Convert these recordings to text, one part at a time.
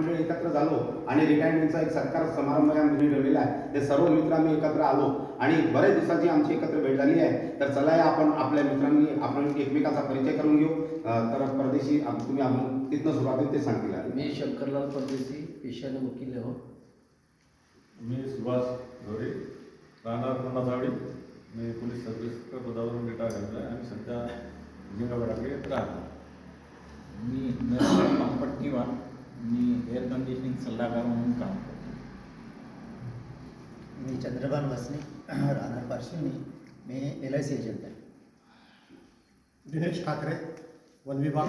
मित्रमंडळी एकत्र झालो आणि रिटायरमेंटचा एक सत्कार समारंभ या ठिकाणी ठेवलेला आहे. ते सर्व मित्र आम्ही एकत्र आलो आणि बरेच दिवसाची आमची एकत्र भेट झाली आहे. तर चला या आपण आपल्या मित्रांनी आपण एकमेकाचा परिचय करून घेऊ. तर परदेशी आप- तुम्ही आपण तिथनं सुरुवात ते सांगतील. मी शंकरलाल परदेशी पेशाने वकील आहे हो. मी सुभाष धोरे राहणार पुन्हा मी पोलीस सर्व्हिस पदावरून रिटायर झालेलो आहे आणि सध्या जिंगाबाडाकडे राहतो. मी नरेंद्र पांपट्टीवार मी एअर कंडिशनिंग सल्लागार म्हणून काम करतो. मी चंद्रभान वसने राहणार पार्श्वनी. मी एल आय सी एजंट आहे. दिनेश ठाकरे वन विभाग.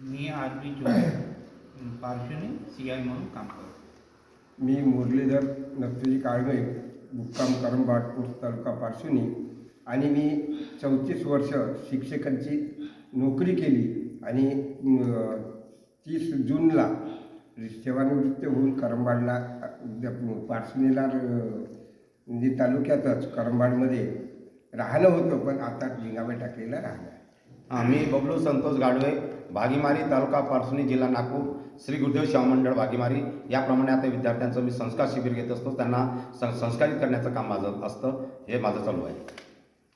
मी R P Choudhary Parshvani C I म्हणून काम करतो. मी मुरलीधर नक्सली काळवे मुक्काम करंबाट पोस्ट तालुका पार्श्वनी. आणि मी चौतीस वर्ष शिक्षकांची नोकरी केली. आणि तीस जूनला सेवानिवृत्त होऊन करंबाडला अ, म्हणजे तालुक्यातच करंबाडमध्ये राहणं होतं पण आता जिंगाबाई टाकलेला राहणं आम्ही बबलू संतोष गाडवे भागीमारी तालुका पारसुनी जिल्हा नागपूर श्री गुरुदेव शाहू मंडळ भागीमारी. याप्रमाणे आता विद्यार्थ्यांचं मी संस्कार शिबिर घेत असतो त्यांना सं संस्कारित करण्याचं काम माझं असतं हे माझं चालू आहे.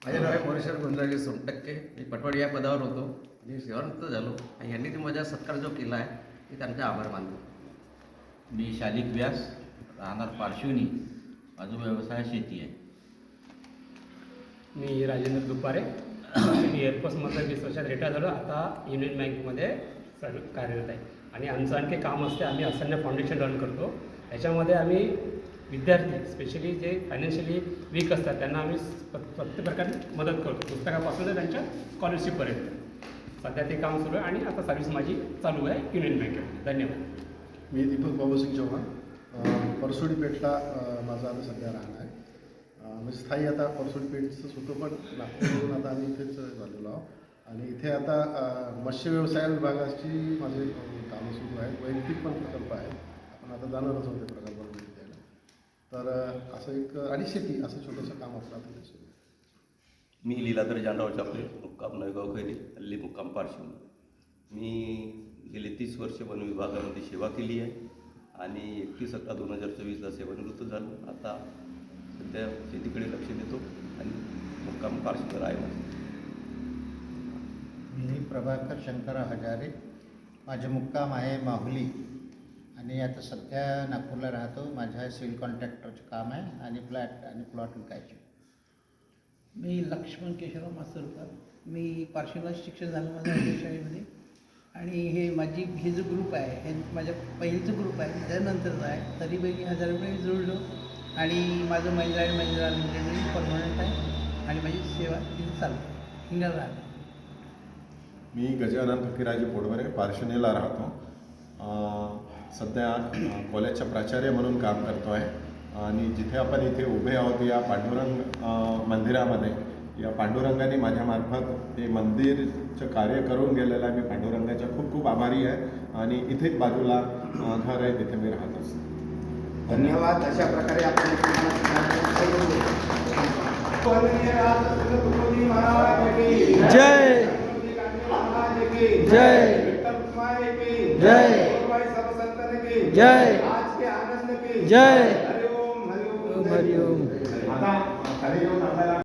माझे नाव आहे मोरेश्वर गुंजाजी सोनटक्के मी पटवाडी या पदावर होतो. आणि सेवानिवृत्त झालो. आणि यांनी ते माझा सत्कार जो केला आहे ते त्यांचे आभार मानतो. मी शालिक व्यास राहणार पार्श्वनी. माझा व्यवसाय शेती आहे. मी राजेंद्र दुपारे. मी एअरफोर्समधलं वीस वर्षात रिटायर झालो. आता युनियन बँकमध्ये सर्व कार्यरत आहे. आणि आमचं आणखी काम असते. आम्ही असन्या फाउंडेशन रन करतो. याच्यामध्ये आम्ही विद्यार्थी स्पेशली जे फायनान्शियली वीक असतात त्यांना आम्ही प्रत्येक प्रकारे मदत करतो. पुस्तकापासून ते त्यांच्या स्कॉलरशिपपर्यंत सध्या ते काम सुरू आहे आणि आता सर्व्हिस माझी चालू आहे युनियन बँकेमध्ये धन्यवाद. मी दीपक बाबूसिंग चव्हाण. परसोडी पेठला माझा आता सध्या राहणार आहे. म्हणजे स्थायी आता परसोडी पेठचंच होतं पण नागपूरवरून आता आम्ही इथेच झालेलो आहोत. आणि इथे आता मत्स्य व्यवसाय विभागाची माझे कामं सुरू आहेत. वैयक्तिक पण प्रकल्प आहेत. आपण आता जाणारच होते प्रकल्पाला भेट द्यायला तर असं एक आणि शेती असं छोटंसं काम आपलं आता सुरू मी लीलाधर जानराव चापले मुक्काम नयगाव खैरी हल्ली मुक्काम पार्श्वनी मी गेले तीस वर्ष वन विभागामध्ये सेवा केली आहे आणि एकतीस अकरा दोन हजार चोवीसला सेवानिवृत्त झालो. आता सध्या शेतीकडे लक्ष देतो आणि मुक्काम पार्श्वकर आहे मी प्रभाकर शंकर हजारे. माझे मुक्काम आहे माहुली आणि आता सध्या नागपूरला राहतो. माझ्या सिव्हिल कॉन्ट्रॅक्टरचं काम आहे आणि फ्लॅट आणि प्लॉट विकायचे. मी लक्ष्मण केशवराव मासुरकर मी पार्श्वनाथ शिक्षण झालं माझ्या शाळेमध्ये. आणि हे माझी हे जो ग्रुप आहे हे माझ्या पहिलीचं ग्रुप आहे त्यानंतरचं आहे. तरी बहिणी हजार रुपये मी जुळलो. आणि माझं महिंद्रा आणि महिंद्रा लिमिटेड परमनंट आहे. आणि माझी सेवा तिथे चालते हिंगल राहते मी गजानन फकीराजी पोडवरे पार्शिनेला राहतो. सध्या अं, कॉलेजच्या प्राचार्य म्हणून काम करतो आहे. आणि जिथे आपण इथे उभे आहोत या पांडुरंग मंदिरामध्ये या पांडुरंगाने माझ्यामार्फत ते मंदिरचं कार्य करून गेलेलं आहे मी पांडुरंगाच्या खूप खूप आभारी आहे आणि इथेच बाजूला घर आहे तिथे मी राहत असतो. धन्यवाद. अशा प्रकारे आपण जय जय. जय जय. आज के आनंद की जय మరియు